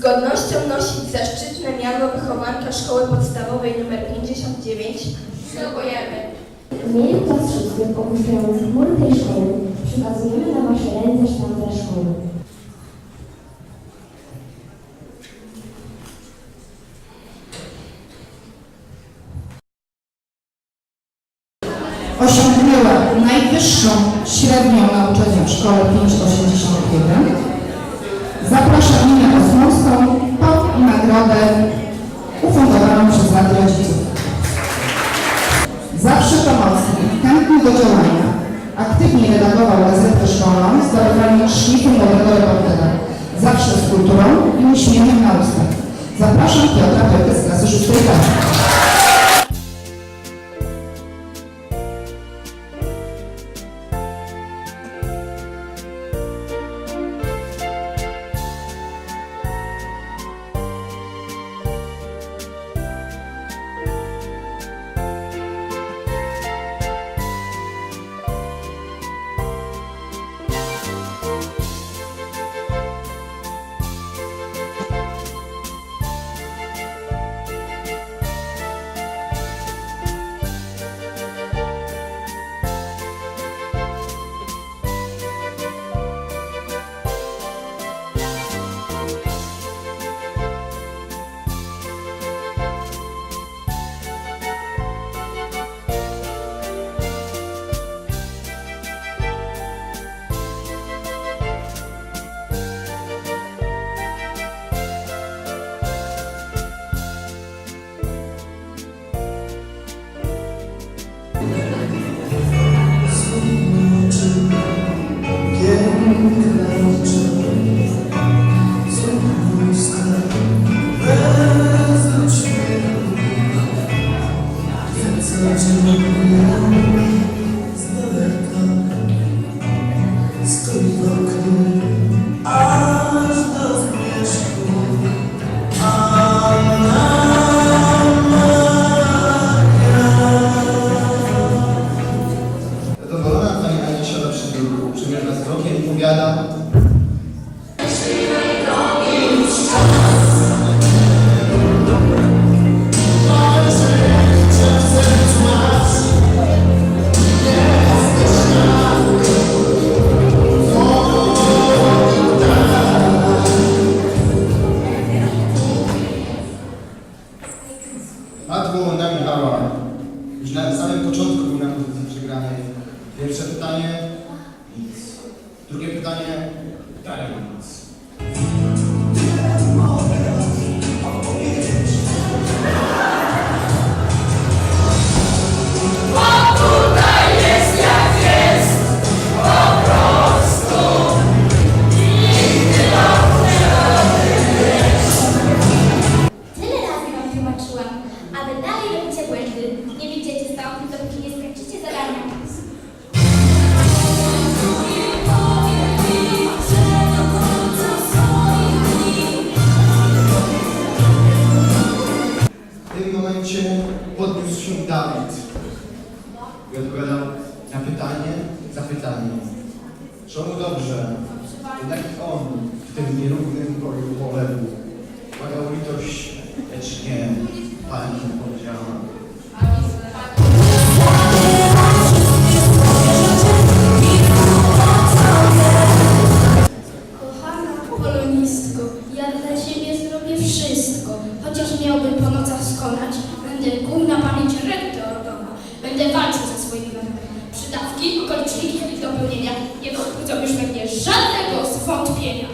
godnością nosić zaszczytne miano wychowanka Szkoły Podstawowej nr 59 ślubujemy. W imieniu klas szóstych opuszczających mury tej szkoły przekazujemy na Wasze ręce sztandarz szkoły. Osiągnęła najwyższą średnią nauczania w szkole 581. Zapraszam Ninę Osmowską po nagrodę ufundowaną przez Radę Rodziców. Zawsze pomocny, chętny do działania, aktywnie redagował gazetę szkolną z dorwaniem szlifu młodego reportera. Zawsze z kulturą i uśmiechem na ustach. Zapraszam Piotra Piotrę z klasy 6 B. na samym początku był na pozycji przegranej. Pierwsze pytanie, nic. Drugie pytanie, dalej nic. Walczył ze swoimi wrogami. Przydawki, okoliczniki i dopełnienia nie wzbudzą już we mnie żadnego zwątpienia.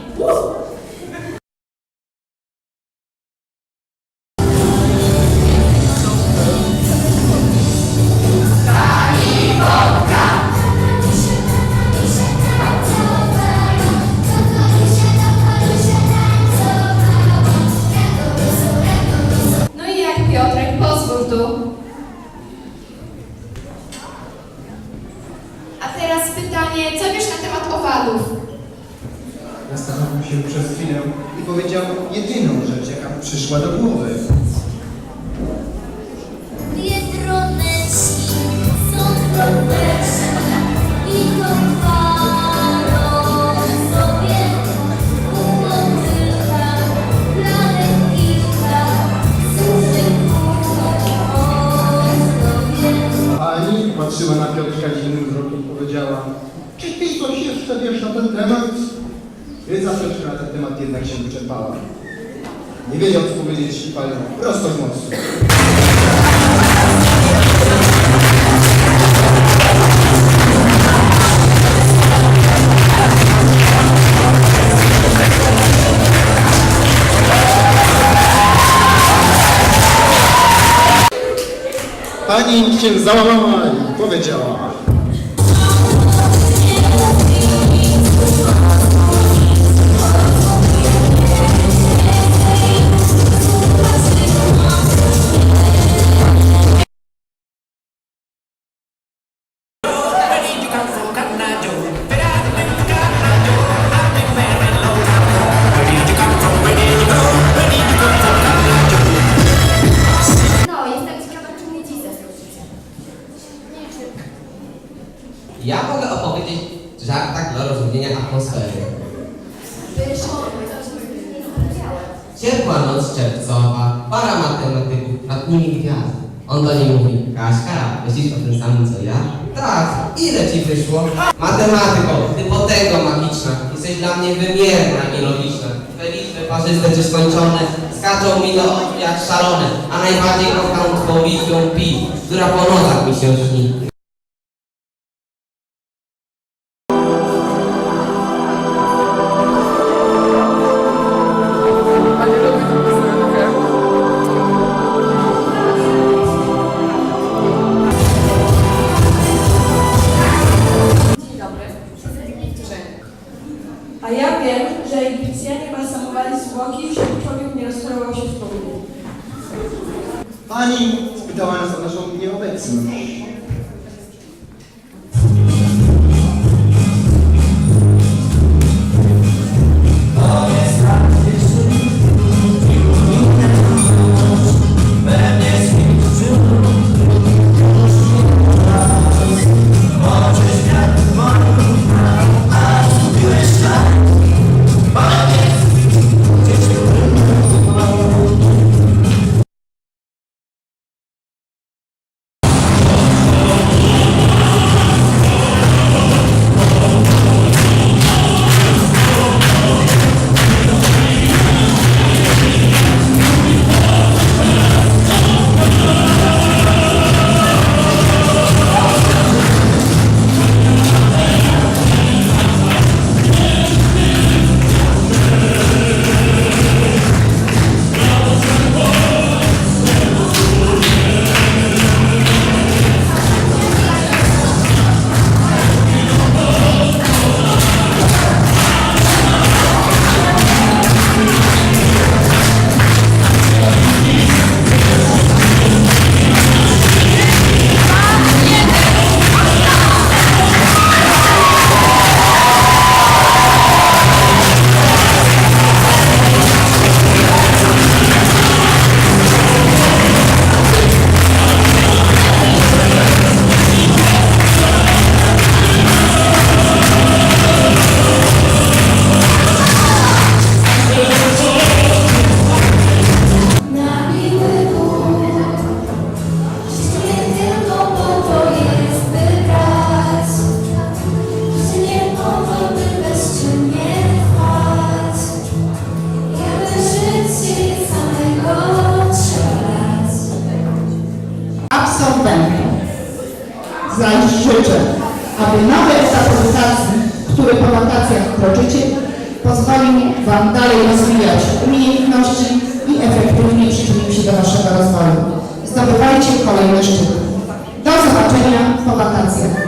Pytanie, co wiesz na temat owadów? Zastanowił się przez chwilę i powiedział jedyną rzecz, jaka mu przyszła do głowy. Dwie droneczki są droneczki Temat jednak się wyczerpała. Nie wiedział co powiedzieć palnął prosto w mocy. Pani się załamała i powiedziała żartach dla rozluźnienia atmosfery. Ciepła noc czerwcowa, para matematyków, nad nimi gwiazdy. On do niej mówi, Kaśka, myślisz o tym samym co ja? Tak, ile ci wyszło? Matematyko, ty potęgo magiczna, jesteś dla mnie wymierna i logiczna. Te liczby parzyste czy skończone skaczą mi do jak szalone, a najbardziej kocham twą liczbę pi, która po nocach mi się śni. Spytała nas o naszą nieobecność. Wam dalej rozwijać umiejętności i efektywnie przyczynił się do Waszego rozwoju. Zdobywajcie kolejne szczyty. Do zobaczenia po wakacjach.